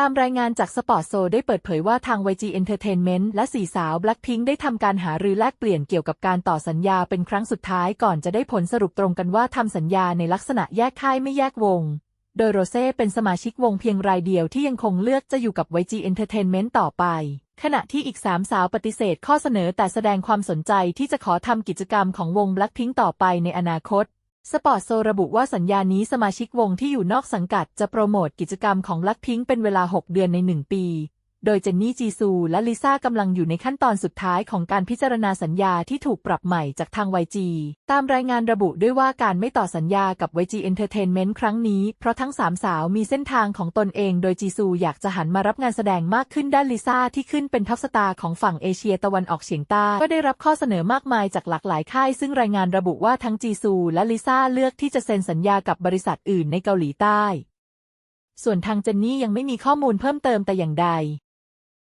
ตามรายงานจากสปอร์ตโซได้เปิดเผยว่าทาง YG Entertainment และสี่สาว Blackpink ได้ทำการหารือแลกเปลี่ยนเกี่ยวกับการต่อสัญญาเป็นครั้งสุดท้ายก่อนจะได้ผลสรุปตรงกันว่าทำสัญญาในลักษณะแยกค่ายไม่แยกวง โดยโรเซ่เป็นสมาชิกวงเพียงรายเดียวที่ยังคงเลือกจะอยู่กับ YG Entertainment ต่อไป ขณะที่อีกสามสาวปฏิเสธข้อเสนอแต่แสดงความสนใจที่จะขอทำกิจกรรมของวง Blackpink ต่อไปในอนาคต สปอร์ตโซระบุว่าสัญญานี้สมาชิกวงที่อยู่นอกสังกัดจะโปรโมทกิจกรรมของลักพิงเป็นเวลา 6 เดือนใน 1 ปี โดยเจนนี่จีซูและลิซ่ากำลังอยู่ในขั้นตอนสุดท้ายของการพิจารณาสัญญาที่ถูกปรับใหม่จากทาง YG ตามรายงานระบุด้วยว่าการไม่ต่อสัญญากับ YG Entertainment ครั้งนี้เพราะทั้งสามสาวมีเส้นทางของตนเองโดยจีซูอยากจะหันมารับงานแสดงมากขึ้นด้านลิซ่าที่ขึ้นเป็นท็อปสตาร์ของฝั่งเอเชียตะวันออกเฉียงใต้ก็ได้รับข้อเสนอมากมายจากหลากหลายค่าย ซึ่งรายงานระบุว่าทั้งจีซูและลิซ่าเลือกที่จะเซ็นสัญญากับบริษัทอื่นในเกาหลีใต้ส่วนทางเจนนี่ยังไม่มีข้อมูลเพิ่มเติมแต่อย่างใด